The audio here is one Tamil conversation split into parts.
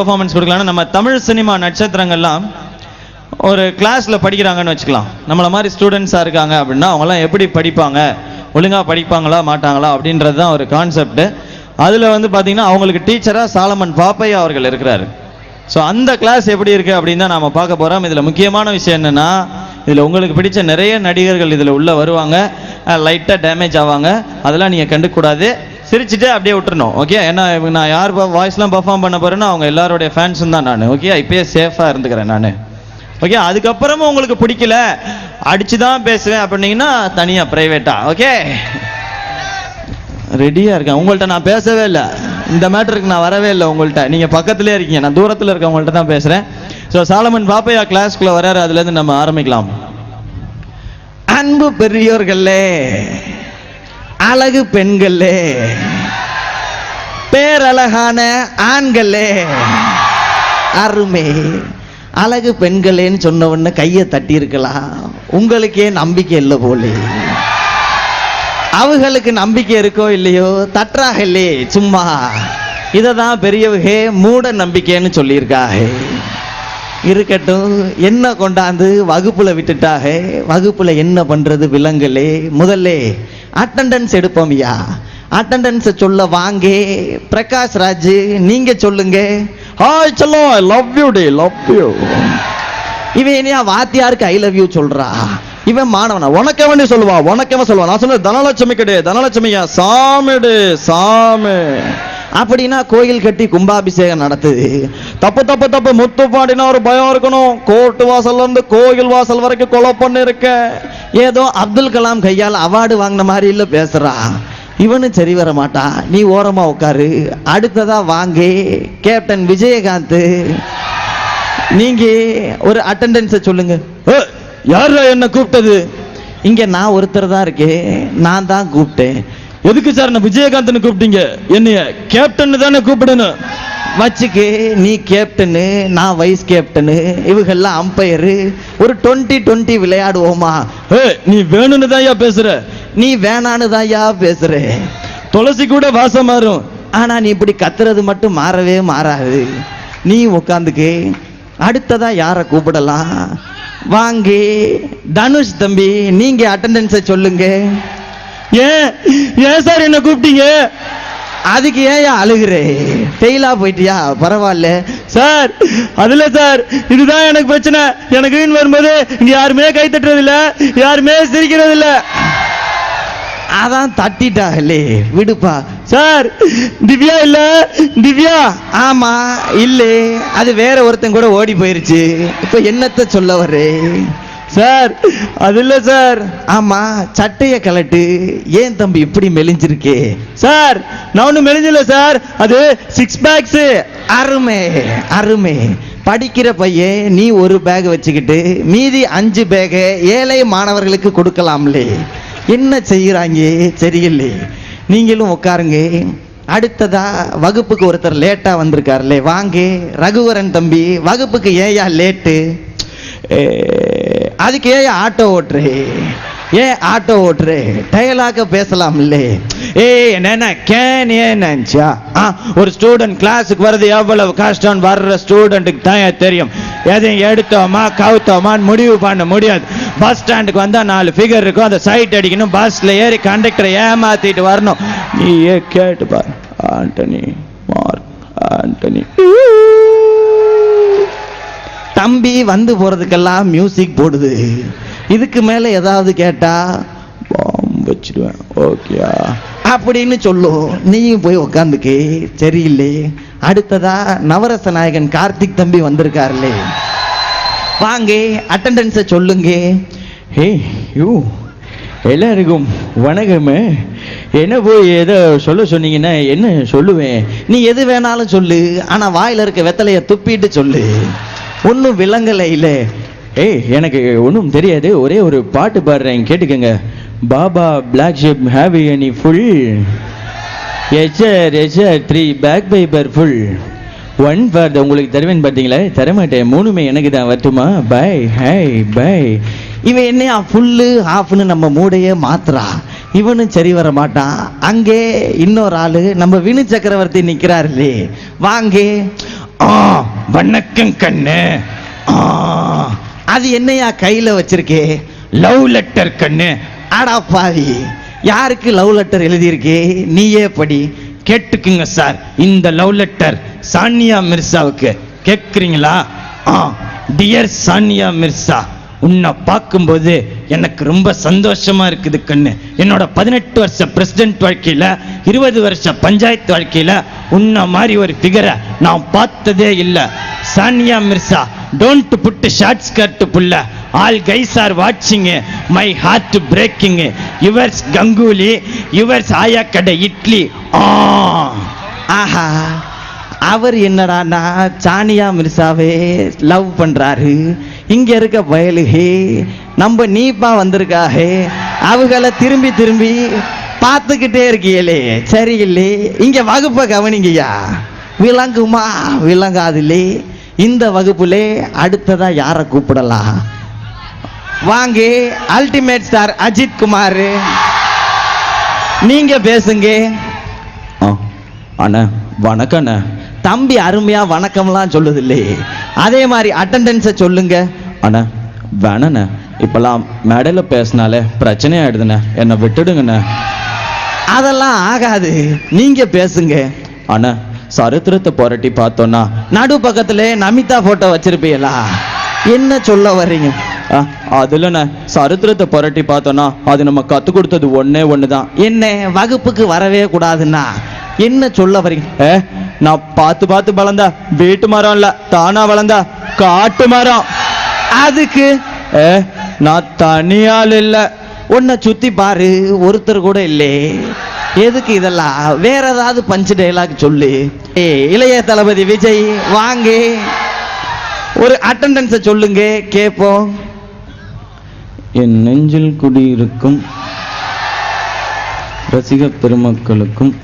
பர்ஃபார்மன்ஸ் கொடுக்கலாம்னா நம்ம தமிழ் சினிமா நட்சத்திரங்கள்லாம் ஒரு கிளாஸில் படிக்கிறாங்கன்னு வச்சுக்கலாம். நம்மளை மாதிரி ஸ்டூடெண்ட்ஸாக இருக்காங்க அப்படின்னா அவங்களாம் எப்படி படிப்பாங்க? ஒழுங்காக படிப்பாங்களா மாட்டாங்களா அப்படின்றது தான் ஒரு கான்செப்ட் அதில் வந்து பார்த்தீங்கன்னா அவங்களுக்கு டீச்சராக சாலமன் பாப்பையா அவர்கள் இருக்கிறாரு. ஸோ அந்த கிளாஸ் எப்படி இருக்குது அப்படின்னு தான் நாம் பார்க்க போகிறோம் இதில் முக்கியமான விஷயம் என்னன்னா இதில் உங்களுக்கு பிடிச்ச நிறைய நடிகர்கள் இதில் உள்ளே வருவாங்க. லைட்டாக டேமேஜ் ஆவாங்க. அதெல்லாம் நீங்கள் கண்டுக்கூடாது சிரிச்சுட்டு அப்படியே விட்டுறணும் ஓகே ஏன்னா இவங்க நான் யார் வாய்ஸ்லாம் பர்ஃபார்ம் பண்ண போறேன்னா அவங்க எல்லாருடைய ஃபேன்ஸும் தான் நான் ஓகே இப்பயே சேஃபாக இருந்துக்கிறேன் நான். ஓகே அதுக்கப்புறமும் உங்களுக்கு பிடிக்கல அடிச்சு தான் பேசுவேன் அப்படின்னீங்கன்னா தனியாக ப்ரைவேட்டாக ஓகே ரெடியாக இருக்கேன். உங்கள்கிட்ட நான் பேசவே இல்லை. இந்த மேட்டருக்கு நான் வரவே இல்லை உங்கள்கிட்ட நீங்கள் பக்கத்துலேயே இருக்கீங்க. நான் தூரத்தில் இருக்கவங்கள்ட்ட தான் பேசுகிறேன் ஸோ சாலமன் பாப்பையா கிளாஸ்க்குள்ளே வராரு அதுலேருந்து நம்ம ஆரம்பிக்கலாம். அன்பு பெரியோர்களே அழகு பெண்களே. பேரழகான ஆண்களே. அருமை. அழகு பெண்களேன்னு சொன்ன உடனே கையை தட்டி இருக்கலாம் உங்களுக்கே நம்பிக்கை இல்லை போலே. அவங்களுக்கு நம்பிக்கை இருக்கோ இல்லையோ தட்டுறாக இல்லையே சும்மா. இதை தான் பெரியவகே மூட நம்பிக்கைன்னு சொல்லியிருக்காக. இருக்கட்டும் என்ன கொண்டாந்து வகுப்புல விட்டுட்டாக? வகுப்புல என்ன பண்றது விலங்குலே முதல்ல அட்டண்டன்ஸ் எடுப்போம்யா அட்டண்டன்ஸ் சொல்ல வாங்கே. பிரகாஷ் ராஜ் நீங்க சொல்லுங்க. ஹாய் சொல்லோ ஐ லவ் யூ டே லவ் யூ இவன் என்னையா வாத்தியாருக்கு ஐ லவ் யூ சொல்றா? இவன் மாணவனா? உனக்கு அவனே சொல்லுவா உனக்கு அவன் சொல்லுவான் நான் சொன்னேன் தனலட்சுமி கிடை தனலட்சுமியா சாமிடு சாமி அப்படின்னா கோயில் கட்டி கும்பாபிஷேகம் நடத்துது. தப்பு தப்பு தப்பு முத்து பாடினா ஒரு பயம் இருக்கணும். கோர்ட்டு வாசல்ல இருந்து கோயில் வாசல் வரைக்கும் கொலை பண்ணி இருக்க ஏதோ அப்துல் கலாம் கையால் அவார்டு வாங்கின மாதிரி இல்ல பேசுறா. இவனும் சரி வர மாட்டா. நீ ஓரமா உட்காரு. அடுத்ததா வாங்கே. கேப்டன் விஜயகாந்த். நீங்க ஒரு அட்டெண்டன்ஸை சொல்லுங்க. யார் என்ன கூப்பிட்டது? இங்க நான் ஒருத்தர் தான் இருக்கேன். நான் தான் கூப்பிட்டேன். எதுக்கு சார் நான் விஜயகாந்த்னு கூப்பிட்டீங்க? என்னைய கேப்டன் தானே கூப்பிடணும். வச்சுக்கு நீ கேப்டனு நான் வைஸ் கேப்டனு இவங்கெல்லாம் அம்பையரு ஒரு டுவெண்ட்டி டுவெண்ட்டி விளையாடுவோமா? நீ வேணும்னு தான்யா பேசுற. நீ வேணான்னு தான்யா பேசுற. துளசி கூட வாசம் மாறும். ஆனா நீ இப்படி கத்துறது மட்டும் மாறவே மாறாது. நீ உட்காந்துக்கு அடுத்ததா யாரை கூப்பிடலாம்? வாங்கி தனுஷ் தம்பி நீங்க அட்டெண்டன்ஸை சொல்லுங்க. ஏன் ஏன் சார் என்ன கூப்பிட்டீங்க? அதுக்கு ஏன் அழுகுறே? ஃபெயிலா போயிட்டியா? பரவாயில்ல. சார் அதுல சார் இதுதான் எனக்கு பிரச்சனை. எனக்கு வீண் வரும்போது இங்க யாருமே கை தட்டுறது யாருமே சிரிக்கிறதில்ல. அதான் தட்டிட்டாங்களே விடுப்பா. சார் திவ்யா இல்ல? திவ்யா? ஆமா இல்லே. அது வேற ஒருத்தன் கூட ஓடி போயிருச்சு. இப்ப என்னத்த சொல்ல வர்றேன் சார் அது இல்ல சார். ஆமா சட்டைய கலட்டு. ஏன் தம்பி இப்படி மெலிஞ்சிருக்கே? சார் நான் ஒன்றும் மெலிஞ்சில்ல சார். அது சிக்ஸ் பேக்ஸ் அருமை அருமை. படிக்கிற பையன் நீ ஒரு பேக் வச்சுக்கிட்டு மீதி அஞ்சு பேகை ஏழை மாணவர்களுக்கு கொடுக்கலாம்லே. என்ன செய்யறாங்க சரியில்லை நீங்களும் உட்காருங்க. அடுத்ததா வகுப்புக்கு ஒருத்தர் லேட்டா வந்திருக்காருல்லே வாங்க. ரகுவரன் தம்பி வகுப்புக்கு ஏயா லேட்டு? அதுக்கு ஏன் ஆட்டோ ஓட்டுறே? ஏன் ஆட்டோ ஓட்டுறே? டயலாக பேசலாம்ல. ஏய் என்ன கேன் ஏன்ச்சா ஆ ஒரு ஸ்டூடெண்ட் கிளாஸுக்கு வர்றது எவ்வளவு கஷ்டம் வர்ற ஸ்டூடெண்ட்டுக்கு தான் தெரியும்? எதையும் எடுத்தோமா கவுத்தோமான்னு முடிவு பண்ண முடியாது. பஸ் ஸ்டாண்டுக்கு வந்தா நாலு ஃபிகர் இருக்கும். அந்த சைட் அடிக்கணும். பஸ்ல ஏறி கண்டக்டரை ஏமாத்திட்டு வரணும். நீ ஏ கேட்டு ஆண்டனி மார்க் ஆண்டனி. தம்பி வந்து போறதுக்கெல்லாம் மியூசிக் போடுது. இதுக்கு மேல ஏதாவது கேட்டா பாம்பு வச்சிடுவேன் ஓகேயா அப்படின்னு சொல்லும் நீயும் போய் உக்காந்துக்கு. சரியில்லை. அடுத்ததா நவரச நாயகன் கார்த்திக் தம்பி வந்திருக்காருல்லே வாங்க அட்டண்டன்ஸை சொல்லுங்க. ஹே யூ எல்லாருக்கும் வணக்கமே. என்ன போய் ஏதோ சொல்ல சொன்னீங்கன்னா என்ன சொல்லுவேன்? நீ எது வேணாலும் சொல்லு. ஆனா வாயில இருக்க வெத்தலைய துப்பிட்டு சொல்லு. ஒன்றும் விலங்கலை இல்லை. ஏய் எனக்கு ஒன்றும் தெரியாது. ஒரே ஒரு பாட்டு பாடுறேன். கேட்டுக்கங்க. Baa baa black sheep have any wool yes sir yes sir three bag piper full one for உங்களுக்கு தருவேன் பார்த்தீங்களா? தரமாட்டேன். மூணுமே எனக்கு தான். வரட்டுமா? பை ஹை பை இவன் என்னையா? ஃபுல்லு ஹாஃப்னு நம்ம மூடையே மாத்துறா. இவனும் சரி வர மாட்டான். அங்கே இன்னொரு ஆளு. நம்ம வினு சக்கரவர்த்தி நிக்கிறாருலே வாங்கே. ஆ வணக்கம் கண்ணு. அது என்னையா கையில வச்சிருக்கே? லவ் லெட்டர் கண்ணு. ஆடா பாவி. யாருக்கு லவ் லெட்டர் எழுதியிருக்கே? நீயே படி. கேட்டுக்குங்க சார். இந்த லவ் லெட்டர் சானியா மிர்சாவுக்கு கேட்குறீங்களா? ஆ. டியர் சானியா மிர்சா உன்னை பார்க்கும்போது எனக்கு ரொம்ப சந்தோஷமா இருக்குது கண்ணு. என்னோட பதினெட்டு வருஷ பிரசிடென்ட் வாழ்க்கையில இருபது வருஷ பஞ்சாயத்து வாழ்க்கையில உன்ன மாதிரி ஒரு ஃபிகரை நான் பார்த்ததே இல்லை. Sania Mirza don't put short skirt புள்ள. ஆல் கைஸ் ஆர் வாட்சிங் my heart breaking yours Ganguly yours ஆயா கடை இட்லி. ஆ. ஆஹா. அவர் என்னடான்னா சானியா மிர்சாவே லவ் பண்றாரு. இங்க இருக்க பயலுகே நம்ம நீப்பா வந்திருக்காஹே அவங்கள திரும்பி திரும்பி பார்த்துக்கிட்டே இருக்கீங்களே சரியில்லே. இங்க வகுப்பை கவனிங்கய்யா. விளங்குமா? விளங்காதுலே இந்த வகுப்புலே அடுத்ததா யாரை கூப்பிடலாம்? வாங்க அல்டிமேட் ஸ்டார் அஜித் குமார். நீங்க பேசுங்க. அண்ணா வணக்கம் அண்ணா தம்பி அருமையா வணக்கம்லாம் சொல்லுது இல்லையே அதே மாதிரி அட்டண்டன்ஸை சொல்லுங்க. அண்ணா வேணண்ணே. இப்பெல்லாம் மேடையில் பேசினாலே பிரச்சனை ஆயிடுதுண்ணே. என்னை விட்டுடுங்கண்ணே. அதெல்லாம் ஆகாது. நீங்க பேசுங்க. அண்ணா சரித்திரத்தை புரட்டி பார்த்தோன்னா நடு பக்கத்துல நமிதா போட்டோ வச்சிருப்பீங்களா? என்ன சொல்ல வர்றீங்க? ஆ, அதுலண்ணே சரித்திரத்தை புரட்டி பார்த்தோன்னா அது நம்ம கற்றுக் கொடுத்தது ஒண்ணே ஒன்று தான் என்ன வகுப்புக்கு வரவே கூடாதுன்னா? என்ன சொல்ல வர்றீங்க? ஏ நான் பார்த்து பார்த்து வளர்ந்தா வீட்டு மரம் இல்ல தானா வளர்ந்தா காட்டு மரம். அதுக்கு? நான் தனியால் இல்லை. உன்னை சுத்தி பாரு ஒருத்தர் கூட இல்லே. எதுக்கு இதெல்லாம்? வேற ஏதாவது பஞ்சு டைலாக் சொல்லு. ஏ இளைய தளபதி விஜய் வாங்க. ஒரு அட்டண்டன்ஸை சொல்லுங்க கேட்போம் என் நெஞ்சில் குடியிருக்கும் ரசிக பெருமக்களுக்கும்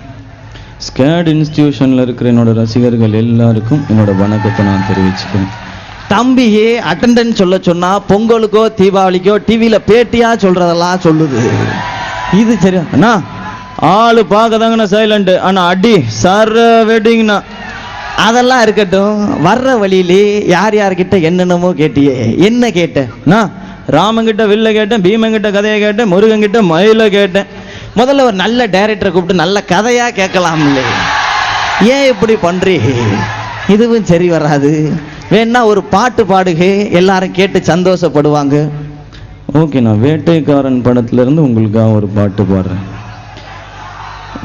ஸ்கேட் இன்ஸ்டிடியூஷன்ல இருக்கிற என்னோட ரசிகர்கள் எல்லாருக்கும் என்னோட வணக்கத்தை நான் தெரிவிச்சுக்கிறேன். தம்பியே அட்டண்டன்ஸ் சொல்ல சொன்னா பொங்கலுக்கோ தீபாவளிக்கோ டிவியில பேட்டியா சொல்றதெல்லாம் சொல்லுது. இது சரி அண்ணா. ஆளு பார்க்கதாங்கண்ணா சைலண்ட் ஆனா அடி சர வெட்டிங்கண்ணா அதெல்லாம் இருக்கட்டும் வர்ற வழியிலே யார் யார்கிட்ட என்னென்னமோ கேட்டியே. என்ன கேட்ட? அண்ணா ராமங்கிட்ட வில்ல கேட்டேன் பீமங்கிட்ட கதையை கேட்டேன் முருகங்கிட்ட மயில கேட்டேன். முதல்ல ஒரு நல்ல டைரக்டரை கூப்பிட்டு நல்ல கதையா கேட்கலாம்ல. ஏன் இப்படி பண்றீ? இதுவும் சரி வராது. வேணா ஒரு பாட்டு பாடுக எல்லாரும் கேட்டு சந்தோஷப்படுவாங்க. ஓகே நான் வேட்டைக்காரன் படத்துல இருந்து உங்களுக்காக ஒரு பாட்டு பாடுறேன்.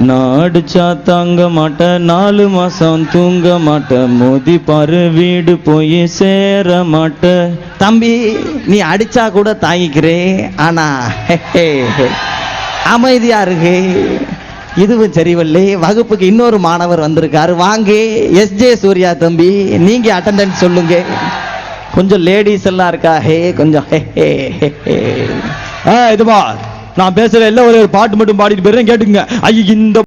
நான் அடிச்சா தாங்க மாட்டேன் நாலு மாசம் தூங்க மாட்டேன் மோதி பாரு வீடு போய் சேர மாட்டேன் தம்பி நீ அடிச்சா கூட தாங்கிக்கிறே ஆனா அமைதியா இருக்கு இதுவும் சரிவில்லை வகுப்புக்கு இன்னொரு மாணவர் வந்திருக்காரு. வாங்க எஸ்ஜே சூர்யா தம்பி நீங்க அட்டண்டன்ஸ் சொல்லுங்க. கொஞ்சம் லேடிஸ் எல்லாம் இருக்கா? ஹே கொஞ்சம் ஹே, இதுவா நான் பேசுற எல்லாம் ஒரு பாட்டு மட்டும் பாடிட்டு போயிடுறேன் கேட்டுங்க ஐய இந்த